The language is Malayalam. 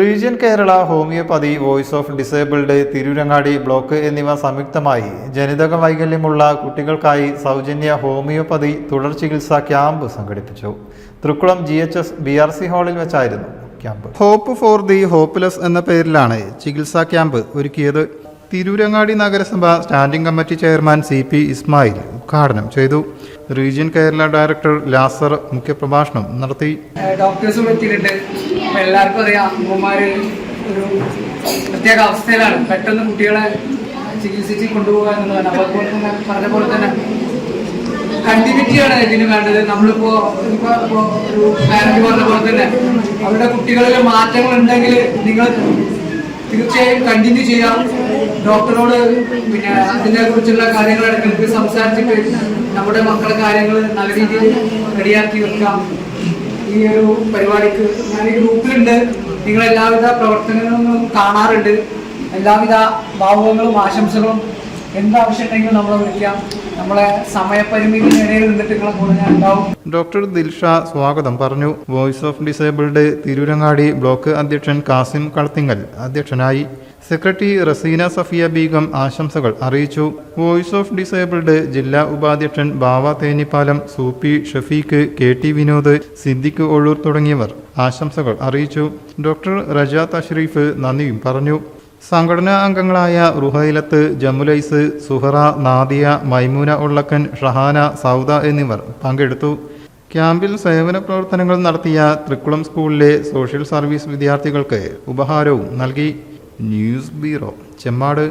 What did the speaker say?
Region Kerala homeopathy voice of disabled Tirurangadi block എന്നിവ സംയുക്തമായി ജനിതക വൈകല്യമുള്ള കുട്ടികൾക്കായി സൗജന്യ ഹോമിയോപ്പതി തുടർ ചികിത്സാ ക്യാമ്പ് സംഘടിപ്പിച്ചു. Thrikkulam G H S B R C ഹാളിൽ വെച്ചായിരുന്നു camp. Hope for the hopeless എന്ന പേരിലാണ് ചികിത്സാ ക്യാമ്പ് ഒരുക്കിയത്. തിരൂരങ്ങാടി നഗരസഭ standing committee chairman C P Ismail. ഉദ്ഘാടനം ചെയ്തു. റീജിയൻ കേരള ഡയറക്ടർ ലാസർ മുഖ്യപ്രഭാഷണം നടത്തി. ഡോക്ടേഴ്സും എത്തിയിട്ടുണ്ട് എല്ലാവർക്കും അറിയാം അമ്മമാര് ഒരു പ്രത്യേക അവസ്ഥയിലാണ്. പെട്ടെന്ന് കുട്ടികളെ ചികിത്സിച്ച് കൊണ്ടുപോകുക എന്നുള്ളതാണ് അതുപോലെ തന്നെ പറഞ്ഞ പോലെ തന്നെ കണ്ടിന്യൂറ്റിയാണ് ഇതിന് വേണ്ടത്. നമ്മളിപ്പോ ഒരു പാരന്റ് പറഞ്ഞ പോലെ തന്നെ അവരുടെ കുട്ടികളിൽ മാറ്റങ്ങൾ ഉണ്ടെങ്കിൽ നിങ്ങൾ തീർച്ചയായും കണ്ടിന്യൂ ചെയ്യാം. ഡോക്ടറോട് പിന്നെ അതിനെ കുറിച്ചുള്ള കാര്യങ്ങളടക്കം സംസാരിച്ചിട്ട് നമ്മുടെ മക്കളെ കാര്യങ്ങൾ നല്ല രീതിയിൽ റെഡിയാക്കി വെക്കാം. ഈ ഒരു പരിപാടിക്ക് ഞാൻ ഈ ഗ്രൂപ്പിലുണ്ട്. നിങ്ങൾ എല്ലാവിധ പ്രവർത്തനങ്ങളും കാണാറുണ്ട്. എല്ലാവിധ ഭാവുകങ്ങളും ആശംസകളും എന്താവശ്യമുണ്ടെങ്കിലും നമ്മളെ വിളിക്കാം. നമ്മളെ സമയപരിമിതിനിടയിൽ നിന്നിട്ട് കൂടെ ഞാൻ ഉണ്ടാവും ഡോക്ടർ ദിൽഷ സ്വാഗതം പറഞ്ഞു. Voice of disabled Tirurangadi block അധ്യക്ഷൻ കാസിം കളത്തിങ്ങൽ അധ്യക്ഷനായി. സെക്രട്ടറി റസീന സഫിയ ബീഗം ആശംസകൾ അറിയിച്ചു. വോയിസ് ഓഫ് ഡിസേബിൾഡ് ജില്ലാ ഉപാധ്യക്ഷൻ ബാവ തേനിപ്പാലം സൂപ്പി ഷഫീഖ് കെ ടി വിനോദ് സിദ്ദിഖ് ഒള്ളൂർ തുടങ്ങിയവർ ആശംസകൾ അറിയിച്ചു. ഡോക്ടർ റജ തഷ്രീഫ് നന്ദിയും പറഞ്ഞു. സംഘടനാ അംഗങ്ങളായ റുഹൈലത്ത് ജമുലൈസ് സുഹറ നാദിയ മൈമൂന ഉള്ളക്കൻ ഷഹാന സൗദ എന്നിവർ പങ്കെടുത്തു. ക്യാമ്പിൽ സേവന പ്രവർത്തനങ്ങൾ നടത്തിയ തൃക്കുളം സ്കൂളിലെ സോഷ്യൽ സർവീസ് വിദ്യാർത്ഥികൾക്ക് ഉപഹാരവും നൽകി. News bureau Chemmad.